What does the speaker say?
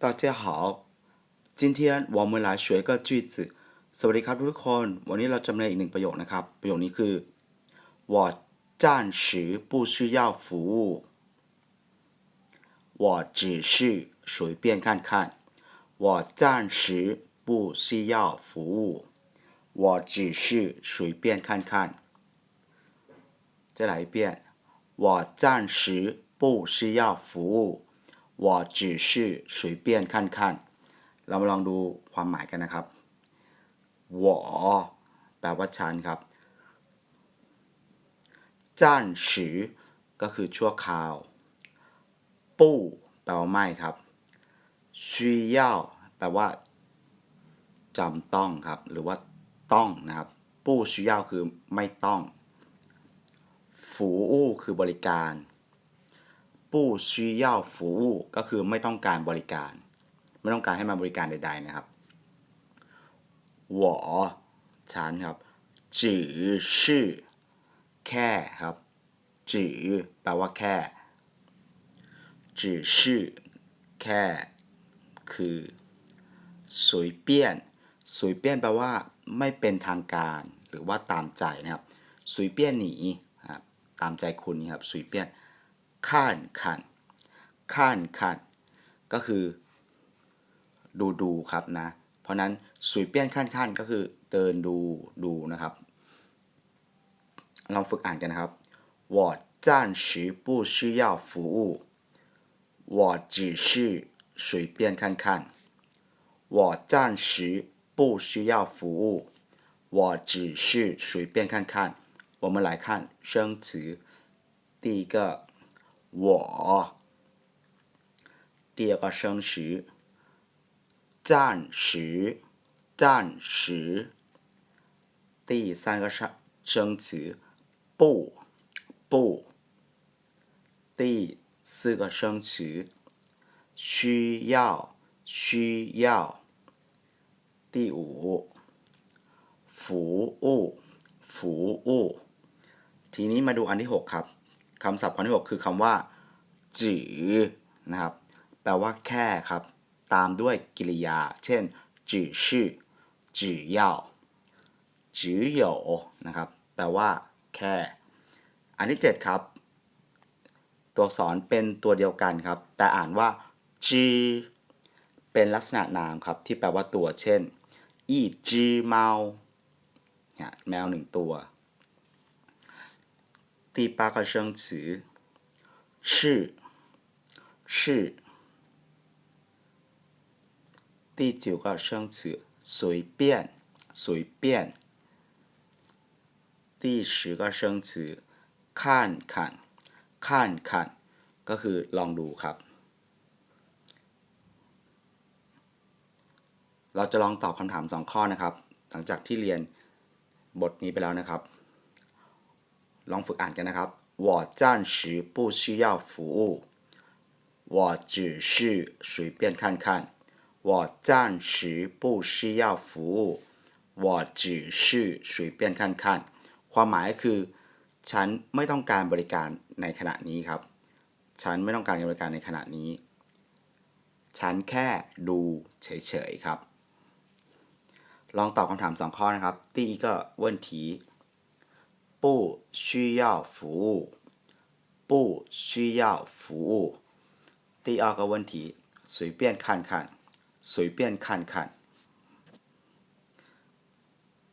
大家好今天我们来学一个句子สวัสดีครับทุกคน วันนี้เราจะมาเรียนอีกหนึ่งประโยคนะครับ ประโยคนี้คือ我暂时不需要服务我只是随便看看我暂时不需要服务我只是随便看看再来一遍我暂时不需要服务 วอจือชื่อสุยเเรามาลองดูความหมายกันนะครับว่าแปลว่าฉันครับจ้านฉีก็คือชั่วคราว ปู่แปลว่าไม่ครับชีเย่าแปลว่าจำต้องครับ หรือว่าต้องนะครับ ปู่ชีเย่าคือไม่ต้อง ฝูอู้คือบริการ ปู้ชี้เย่าฝูวูก็คือไม่ต้องการบริการ ไม่ต้องการให้มาบริการใด ๆนะครับหอฉันครับจือชื่อ แค่ครับจือแปลว่าแค่จือชื่อ แค่ คือสวยเปียนสวยเปียนแปลว่าไม่เป็นทางการ หรือว่าตามใจนะครับสวยเปียนหนีครับตามใจคุณครับสวยเปียน 随便看看看看ก็คือ ดูดูครับนะ เพราะนั้นสุยเปี้ยนขั้นขั้นก็คือเดินดูดูนะครับ ลองฝึกอ่านกันนะครับ我暂时不需要服务我只是随便看看我暂时不需要服务我只是随便看看我们来看生词第一个 我第二个生词暂时，暂时。第三个生生词不不。第四个生词需要需要。第五服务服务ทีนี้มาดูอันที่หกครับ คำศัพท์คำที่บอกคือคำว่าจือนะครับ แปลว่าแค่ครับ ตามด้วยกิริยา เช่นจือชื่อจือยาวจือโยนะครับ แปลว่าแค่ อันที่ 7 ครับ ตัวสอนเป็นตัวเดียวกันครับ แต่อ่านว่าจีเป็นลักษณะนามครับ ที่แปลว่าตัว เช่น อีจีแมวแมวหนึ่งตัว 第八个生词是是第九个生词随便随便第十个生词看看看看ก็คือลองดูครับ เราจะลองตอบคำถามสองข้อนะครับ หลังจากที่เรียนบทนี้ไปแล้วนะครับ ลองฝึกอ่านกันนะครับ我暂时不需要服务我只是随便看看我暂时不需要服务我只是随便看看ความหมายคือ ฉันไม่ต้องการบริการในขณะนี้ครับ ฉันไม่ต้องการบริการในขณะนี้ ฉันแค่ดูเฉยๆครับ ลองตอบคำถามสองข้อนะครับ第一个问题 不需要服务。不需要服务。第二个问题随便看看随便看看。